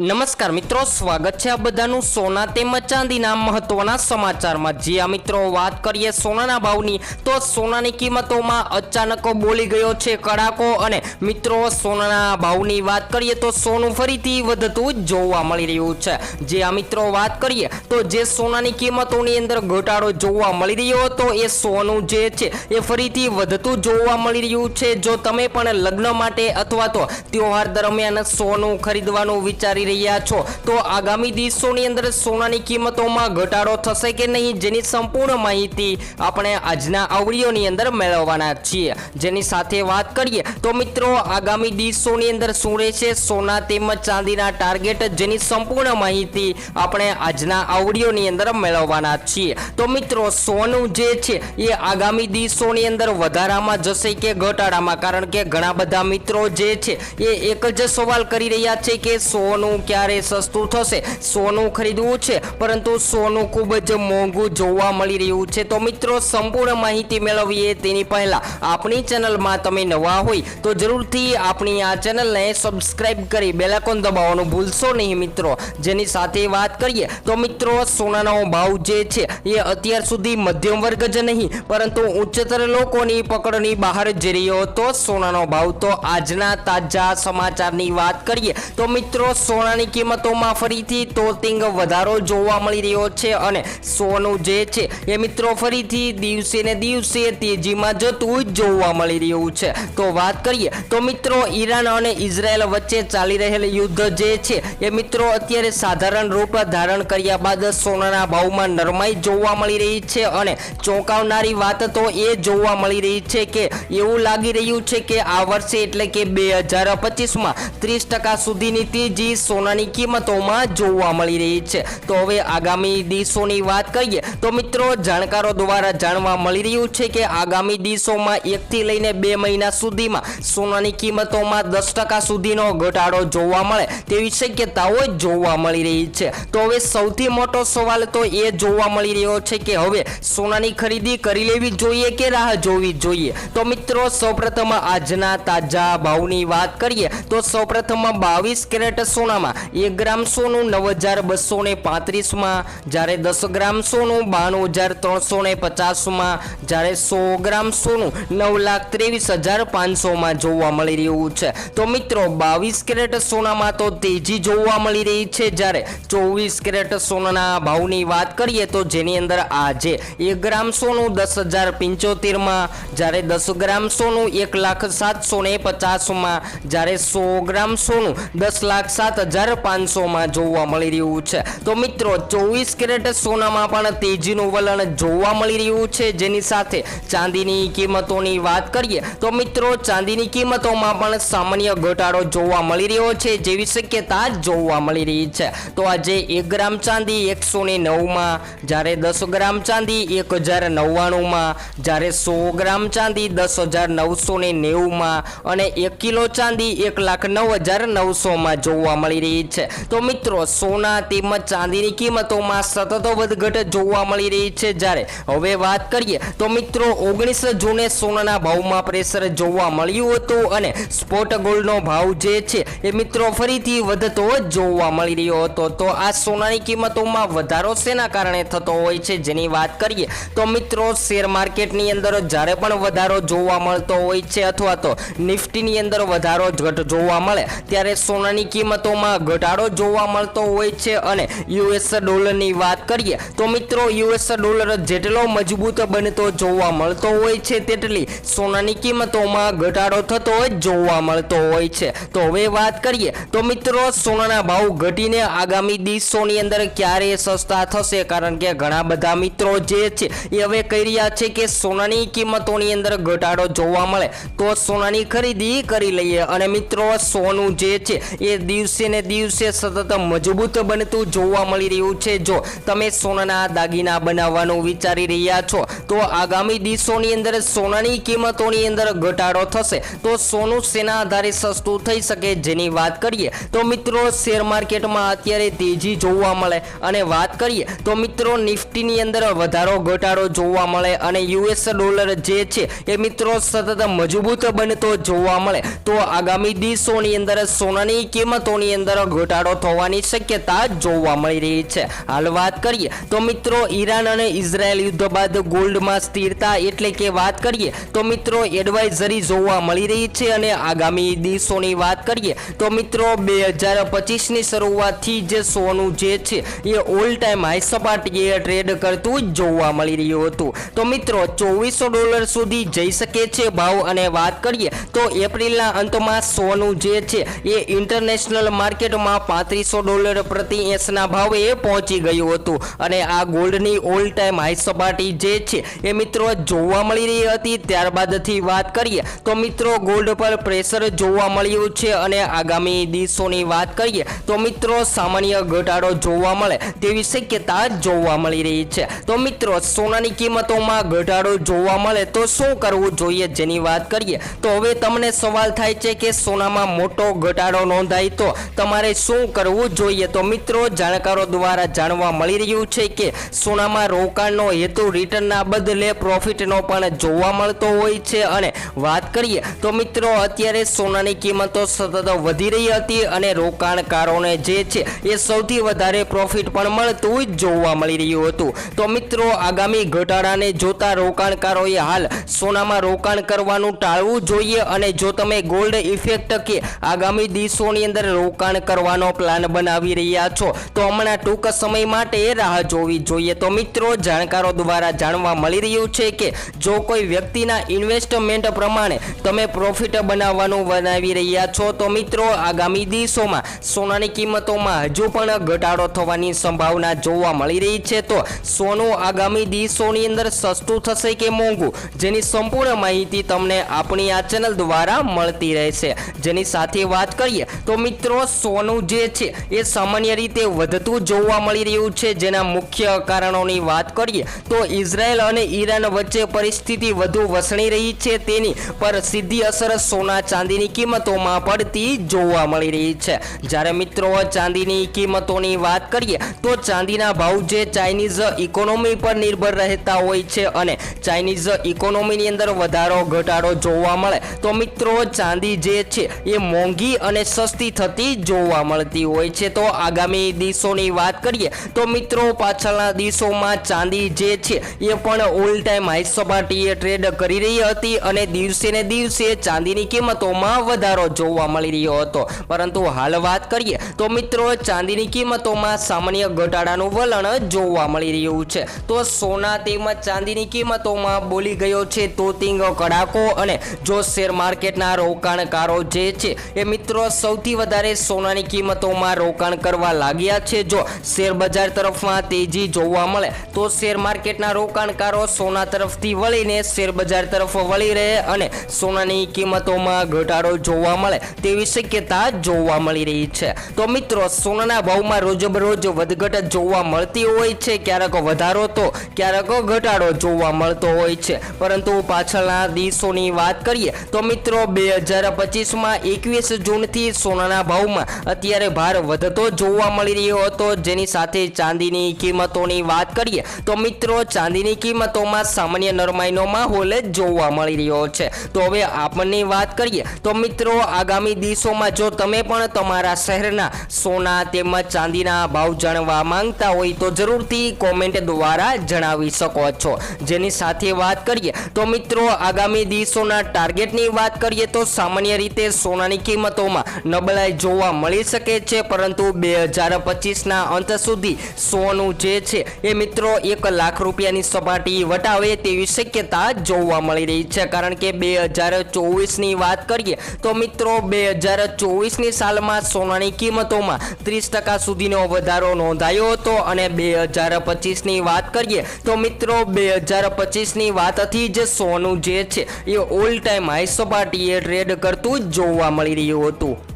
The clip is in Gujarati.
નમસ્કાર મિત્રો, સ્વાગત છે આ બધાનું સોના તેમજ ચાંદીના મહત્વના સમાચારમાં. જે આ મિત્રો, વાત કરીએ સોનાના ભાવની, તો સોનાની કિંમતોમાં અચાનક બોલી ગયો છે કડાકો અને મિત્રો, સોનાના ભાવની વાત કરીએ તો સોનું ફરીથી વધતું જોવા મળી રહ્યું છે. જે આ મિત્રો, વાત કરીએ તો જે સોનાની કિંમતોની અંદર ઘટાડો જોવા મળી રહ્યો હતો, એ સોનું જે છે, એ ફરીથી વધતું જોવા મળી રહ્યું છે. જો તમે પણ લગ્ન માટે અથવા તો તહેવાર દરમિયાન સોનું ખરીદવાનું વિચારી રહ્યા છો. તો આગામી દિવસોની અંદર સોનાની કિંમતોમાં ઘટાડો થશે કે નહીં જેની સંપૂર્ણ માહિતી આપણે આજના આવડીઓની અંદર મેળવવાના છીએ. જેની સાથે વાત કરીએ તો મિત્રો, આગામી દિવસોની અંદર શું રહેશે? સોના તેમજ ચાંદીના ટાર્ગેટ જેની સંપૂર્ણ માહિતી આપણે આજના આવડીઓની અંદર મેળવવાના છીએ. તો મિત્રો, સોનું જે છે એ આગામી દિવસોની અંદર વધારામાં જશે કે ઘટાડામાં? કારણ કે ઘણા બધા મિત્રો જે છે એ એક જ સવાલ કરી રહ્યા છે કે સોનું ક્યારે સસ્તું થશે? સોનું ખરીદવું છે, પરંતુ સોનું ખૂબ જ મોંઘું જોવા મળી રહ્યું છે. તો મિત્રો, સંપૂર્ણ માહિતી મેળવીએ તેની પહેલા. આપણી ચેનલમાં તમે નવા હોય, તો જરૂરથી આપણી આ ચેનલને સબસ્ક્રાઈબ કરી બેલાકોન દબાવવાનું ભૂલશો નહીં મિત્રો. જેની સાથે વાત કરીએ, તો મિત્રો, સોનાનો ભાવ જે છે, એ અત્યાર સુધી મધ્યમ વર્ગ જ નહીં, પરંતુ ઉચ્ચતર લોકોની પકડની બહાર જઈ રહ્યો હતો. સોનાનો ભાવ તો આજના તાજા સમાચારની વાત કરીએ, તો મિત્રો સોનાની કિંમતોમાં ફરીથી તોતિંગ વધારો જોવા મળી રહ્યો છે અને સોનું જે છે એ મિત્રો ફરીથી દિવસે ને દિવસે તેજીમાં જતું જોવા મળી રહ્યું છે. તો વાત કરીએ તો મિત્રો ઈરાન અને ઇઝરાયલ વચ્ચે ચાલી રહેલ યુદ્ધ જે છે એ મિત્રો અત્યારે સાધારણ રૂપ ધારણ કર્યા બાદ સોનાના ભાવમાં નરમાઈ જોવા મળી રહી છે અને ચોંકાવનારી વાત તો એ જોવા મળી રહી છે કે એવું લાગી રહ્યું છે કે આ વર્ષે એટલે કે બે હજાર પચીસમાં ત્રીસ ટકા સુધીની તેજી સોનાની કિંમતોમાં જોવા મળી રહી છે. તો હવે આગામી દિવસોની વાત કરીએ, તો મિત્રો જાણકારો દ્વારા જાણવા મળી રહ્યું છે કે આગામી દિવસોમાં એકથી લઈને બે મહિના સુધીમાં સોનાની કિંમતોમાં દસ ટકા સુધીનો ઘટાડો જોવા મળે તેવી શક્યતાઓ જોવા મળી રહી છે. તો હવે સૌથી મોટો સવાલ તો એ જોવા મળી રહ્યો છે કે હવે સોનાની ખરીદી કરી લેવી જોઈએ કે રાહ જોવી જોઈએ? તો મિત્રો સૌપ્રથમ આજના તાજા ભાવની વાત કરીએ, તો સૌપ્રથમ બાવીસ કેરેટ સોનામાં એક ગ્રામ સોનું નવ હજાર બસો ને પાંત્રીસમાં જ્યારે દસ ગ્રામ સોનું બાણું હજાર ત્રણસો ને પચાસમાં જ્યારે સો ગ્રામ સોનું નવ લાખ ત્રેવીસ હજાર પાંચસોમાં જોવા મળી રહ્યું છે. તો મિત્રો, બાવીસ કેરેટ સોનામાં તો તેજી જોવા મળી રહી છે. જ્યારે ચોવીસ કેરેટ સોનાના ભાવની વાત કરીએ તો જેની અંદર આજે એક ગ્રામ સોનું દસ હજાર પંચોતેરમાં જ્યારે દસ ગ્રામ સોનું એક લાખ સાતસો ને પચાસમાં જ્યારે સો ગ્રામ સોનું દસ લાખ સાત હજાર પાંચસોમાં જોવા મળી રહ્યું છે. તો મિત્રો, ચોવીસ કેરેટ સોનામાં પણ તેજીનું વલણ જોવા મળી રહ્યું છે. જેની સાથે ચાંદીની કિંમતોની વાત કરીએ, તો મિત્રો, ચાંદીની કિંમતોમાં પણ સામાન્ય ઘટાડો જોવા મળી રહ્યો છે. જેવી શક્યતા જોવા મળી રહી છે. તો આજે એક ગ્રામ ચાંદી એકસો ને નવમાં, જ્યારે દસ ગ્રામ ચાંદી એક હજાર નવ્વાણુંમાં, જ્યારે સો ગ્રામ ચાંદી દસ હજાર નવસો ને નેવુંમાં અને એક કિલો ચાંદી એક લાખ નવ હજાર નવસોમાં જોવા મળી રહી છે. તો મિત્રો, સોના તેમજ ચાંદીની કિંમતોમાં સતત વધઘટ જોવા મળી રહી છે જ્યારે. હવે વાત કરીએ, તો મિત્રો, ઓગણીસ જૂને સોનાના ભાવમાં પ્રેશર જોવા મળ્યું હતું અને સ્પોટ ગોલ્ડનો ભાવ જે છે એ મિત્રો ફરીથી વધતો જોવા મળી રહ્યો હતો. તો આ સોનાની કિંમતોમાં વધારો શેના કારણે થતો હોય છે જેની વાત કરીએ, તો મિત્રો, શેર માર્કેટની અંદર જ્યારે પણ વધારો જોવા મળતો હોય છે અથવા તો નિફ્ટીની અંદર વધારો ઘટ જોવા મળે, ત્યારે સોનાની કિંમતોમાં ઘટાડો જોવા મળતો હોય છે અને યુએસ ડોલરની વાત કરીએ, તો મિત્રો યુએસ ડોલર જેટલો મજબૂત બનતો જોવા મળતો હોય છે, તેટલી સોનાની કિંમતોમાં ઘટાડો થતો જોવા મળતો હોય છે. તો હવે વાત કરીએ, તો મિત્રો સોનાના ભાવ ઘટીને આગામી દિવસોની અંદર ક્યારે સસ્તા થશે, કારણ કે ઘણા બધા મિત્રો જે છે એ હવે કહી રહ્યા છે કે સોનાની કિંમતોની અંદર ઘટાડો જોવા મળે. તો સોનાની ખરીદી કરી લઈએ અને મિત્રો સોનું જે છે એ દિવસે ને દિવસે સતત મજબૂત બનતું જોવા મળી રહ્યું છે. જો તમે સોનાના દાગીના બનાવવાનું વિચારી રહ્યા છો, તો આગામી દિવસોની અંદર સોનાની કિંમતોની અંદર ઘટાડો થશે. તો સોનું સેના આધારે સસ્તું થઈ શકે જેની વાત કરીએ, તો મિત્રો શેર માર્કેટમાં અત્યારે તેજી જોવા મળે. અને વાત કરીએ, તો મિત્રો નિફ્ટીની અંદર વધારો ઘટાડો જોવા મળે અને યુએસ ડોલર જે છે, એ મિત્રો સતત મજબૂત બનતો જોવા મળે. તો આગામી દિવસોની અંદર સોનાની કિંમતોની અંદર અંદર ઘટાડો થવાની શક્યતા જોવા મળી રહી છે. હાલ વાત કરીએ તો મિત્રો, ઈરાન અને ઇઝરાયલ યુદ્ધ બાદ ગોલ્ડમાં સ્થિરતા એટલે કે વાત કરીએ તો મિત્રો, એડવાઇઝરી જોવા મળી રહી છે અને આગામી દિવસોની વાત કરીએ તો મિત્રો, બે હજાર પચીસની શરૂઆતથી જે સોનું જે છે, એ ઓલ ટાઈમ હાઈ સપાટીએ ટ્રેડ કરતું જોવા મળી રહ્યું હતું. તો મિત્રો, ચોવીસો ડોલર સુધી જઈ શકે છે ભાવ અને વાત કરીએ તો એપ્રિલના અંતમાં સોનું જે છે, એ ઇન્ટરનેશનલ માર્કેટમાં પાંત્રીસો ડોલર પ્રતિ એસના ભાવે પહોંચી ગયું હતું. અને આ ગોલ્ડની ઓલ ટાઈમ હાઈ સપાટી જે છે, એ મિત્રો જોવા મળી રહી હતી. ત્યારબાદથી વાત કરીએ તો મિત્રો ગોલ્ડ પર પ્રેશર જોવા મળ્યું છે અને આગામી દિવસોની વાત કરીએ તો મિત્રો સામાન્ય ઘટાડો જોવા મળે તેવી શક્યતા જોવા મળી રહી છે. તો મિત્રો સોનાની કિંમતોમાં ઘટાડો જોવા મળે તો શું કરવું જોઈએ જેની વાત કરીએ તો હવે તમને સવાલ થાય છે કે સોનામાં મોટો ઘટાડો નોંધાય તો તમારે શું કરવું જોઈએ? તો મિત્રો, જાણકારો દ્વારા જાણવા મળી રહ્યું છે કે સોનામાં રોકાણનો હેતુ રિટર્નના બદલે પ્રોફિટનો પણ જોવા મળતો હોય છે. અને વાત કરીએ, તો મિત્રો, અત્યારે સોનાની કિંમતો સતત વધી રહી હતી અને રોકાણકારોને જે છે, એ સૌથી વધારે પ્રોફિટ પણ મળતું જ જોવા મળી રહ્યું હતું. તો મિત્રો, આગામી ઘટાડાને જોતા રોકાણકારોએ હાલ સોનામાં રોકાણ કરવાનું ટાળવું જોઈએ. અને જો તમે ગોલ્ડ ઇફેક્ટ કે આગામી દિવસોની અંદર રોકાણ કરવાનો પ્લાન બનાવી રહ્યા છો. તો હમણાં ટૂંક સમય માટે રાહ જોવી જોઈએ. તો મિત્રો, જાણકારો દ્વારા જાણવા મળી રહ્યું છે કે જો કોઈ વ્યક્તિના ઇન્વેસ્ટમેન્ટ પ્રમાણે તમે પ્રોફિટ બનાવવાનું બનાવી રહ્યા છો, તો મિત્રો, આગામી દિવસોમાં સોનાની કિંમતોમાં હજુ પણ ઘટાડો થવાની સંભાવના જોવા મળી રહી છે. તો સોનું આગામી દિવસોની અંદર સસ્તું થશે કે મોંઘું? જેની સંપૂર્ણ માહિતી તમને આપણી આ ચેનલ દ્વારા મળતી રહેશે. જેની સાથે વાત કરીએ, તો મિત્રો સોનું જે છે એ સામાન્ય રીતે વધતું જોવા મળી રહ્યું છે. જેના મુખ્ય કારણોની વાત કરીએ તો ઇઝરાયલ અને ઈરાન વચ્ચે પરિસ્થિતિ વધુ વસણી રહી છે તેની, પર સીધી અસર સોના ચાંદીની કિંમતોમાં પડતી જોવા મળી રહી છે. જ્યારે મિત્રો, ચાંદીની કિંમતોની વાત કરીએ તો ચાંદીના ભાવ જે ચાઇનીઝ ઇકોનોમી પર નિર્ભર રહેતા હોય છે અને ચાઇનીઝ ઇકોનોમીની અંદર વધારો ઘટાડો જોવા મળે, તો મિત્રો, ચાંદી જે છે એ મોંઘી અને સસ્તી થતી જોવા મળતી હોય છે. તો આગામી દિવસોની વાત કરીએ, તો મિત્રો પાછળના દિવસોમાં ચાંદી જે છે, એ પણ ઓલ ટાઈમ હાઈ સપાટીએ ટ્રેડ કરી રહી હતી અને દિવસે ને દિવસે ચાંદીની કિંમતોમાં વધારો જોવા મળી રહ્યો હતો. પરંતુ હાલ વાત કરીએ, તો મિત્રો ચાંદીની કિંમતોમાં સામાન્ય ઘટાડાનું વલણ જોવા મળી રહ્યું છે. તો સોના તેમજ ચાંદીની કિંમતોમાં બોલી ગયો છે તોતિંગ કડાકો અને જો શેર માર્કેટના રોકાણકારો જે છે, એ મિત્રો સૌથી વધારે સોનાની કિંમતોમાં રોકાણ કરવા લાગ્યા છે. જો શેર બજાર તરફમાં તેજી જોવા મળે, તો શેર માર્કેટના રોકાણકારો સોના તરફથી વળીને શેર બજાર તરફ વળી રહે અને સોનાની કિંમતોમાં ઘટાડો જોવા મળે તેવી શક્યતા જોવા મળી રહી છે. તો મિત્રો, સોનાના ભાવમાં રોજબરોજ વધઘટ જોવા મળતી હોય છે. ક્યારેક વધારો તો ક્યારેક ઘટાડો જોવા મળતો હોય છે. પરંતુ પાછળના દિવસોની વાત કરીએ, તો મિત્રો, બે હજાર પચીસમાં એકવીસ જૂનથી સોનાના ભાવમાં અત્યારે ભાર વધતો જોવા મળી રહ્યો હતો. જેની સાથે ચાંદીની કિંમતોની વાત કરીએ, તો મિત્રો ચાંદીની કિંમતોમાં સામાન્ય નરમાઈનો માહોલ જોવા મળી રહ્યો છે. તો હવે આપણની વાત કરીએ, તો મિત્રો આગામી દિવસોમાં જો તમે પણ તમારા શહેરના સોના તેમજ ચાંદીના ભાવ જાણવા માંગતા હોય, તો જરૂરથી કોમેન્ટ દ્વારા જણાવી શકો છો. જેની સાથે વાત કરીએ, તો મિત્રો આગામી દિવસોના ટાર્ગેટની વાત કરીએ, તો સામાન્ય રીતે સોનાની કિંમતોમાં નબળાઈ જોવા મળી શકે છે, પરંતુ બે હજાર પચીસના અંત સુધી સોનું જે છે એ મિત્રો એક લાખ રૂપિયાની સપાટી વટાવે તેવી શક્યતા જોવા મળી રહી છે. કારણ કે બે હજાર ચોવીસની વાત કરીએ તો મિત્રો બે હજાર ચોવીસની સાલમાં સોનાની કિંમતોમાં ત્રીસ ટકા સુધીનો વધારો નોંધાયો હતો અને બે હજાર પચીસની વાત કરીએ તો મિત્રો બે હજાર પચીસની વાતથી જ સોનું જે છે એ ઓલ ટાઈમ હાઈ સપાટીએ ટ્રેડ કરતું જોવા મળી રહ્યું હતું.